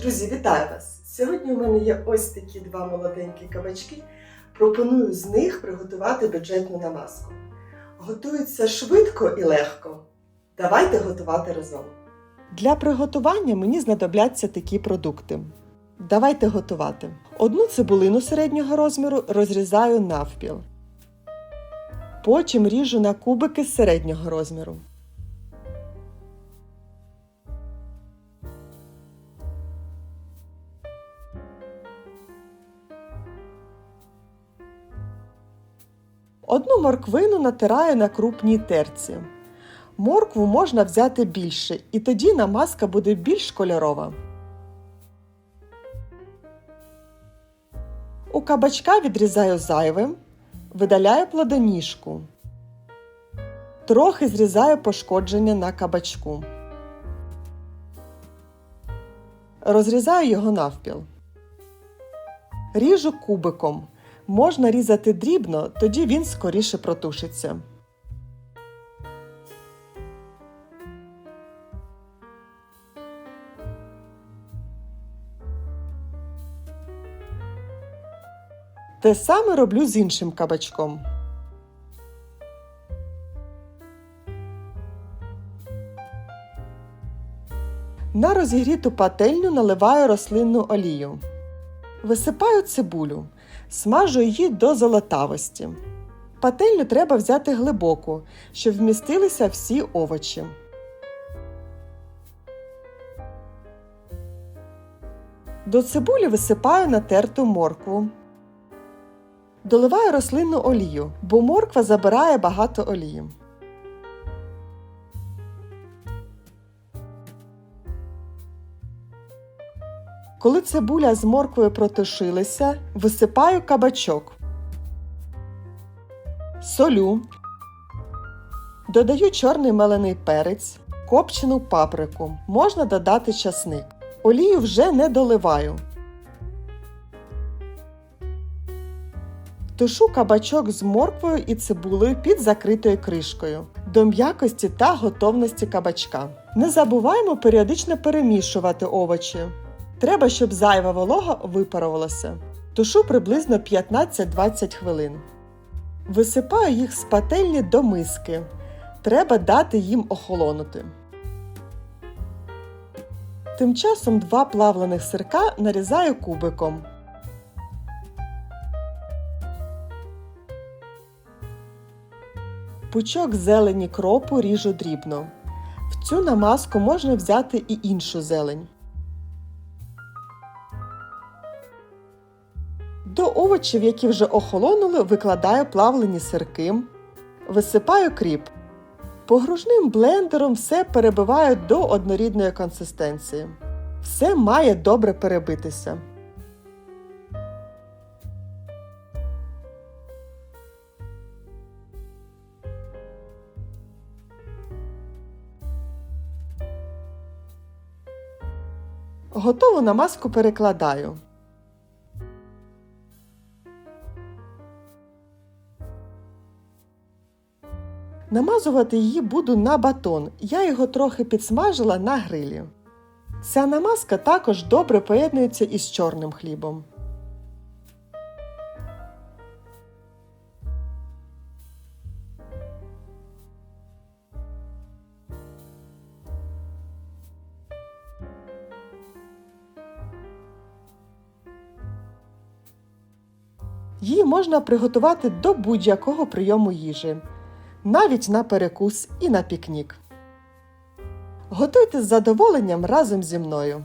Друзі, вітаю вас! Сьогодні у мене є ось такі два молоденькі кабачки. Пропоную з них приготувати бюджетну намазку. Готується швидко і легко. Давайте готувати разом. Для приготування мені знадобляться такі продукти. Давайте готувати. Одну цибулину середнього розміру розрізаю навпіл. Потім ріжу на кубики середнього розміру. Одну морквину натираю на крупній терці. Моркву можна взяти більше, і тоді намазка буде більш кольорова. У кабачка відрізаю зайве, видаляю плодоніжку. Трохи зрізаю пошкодження на кабачку. Розрізаю його навпіл. Ріжу кубиком. Можна різати дрібно, тоді він скоріше протушиться. Те саме роблю з іншим кабачком. На розігріту пательню наливаю рослинну олію. Висипаю цибулю. Смажу її до золотавості. Пательню треба взяти глибоку, щоб вмістилися всі овочі. До цибулі висипаю натерту моркву. Доливаю рослинну олію, бо морква забирає багато олії. Коли цибуля з морквою протушилися, висипаю кабачок. Солю. Додаю чорний мелений перець, копчену паприку. Можна додати часник. Олію вже не доливаю. Тушу кабачок з морквою і цибулею під закритою кришкою до м'якості та готовності кабачка. Не забуваємо періодично перемішувати овочі. Треба, щоб зайва волога випарувалася. Тушу приблизно 15-20 хвилин. Висипаю їх з пательні до миски. Треба дати їм охолонути. Тим часом два плавлених сирка нарізаю кубиком. Пучок зелені кропу ріжу дрібно. В цю намазку можна взяти і іншу зелень. Овочів, які вже охолонули, викладаю плавлені сирки, висипаю кріп. Погружним блендером все перебиваю до однорідної консистенції. Все має добре перебитися. Готову намазку перекладаю. Намазувати її буду на батон. Я його трохи підсмажила на грилі. Ця намазка також добре поєднується із чорним хлібом. Її можна приготувати до будь-якого прийому їжі навіть на перекус і на пікнік. Готуйте з задоволенням разом зі мною.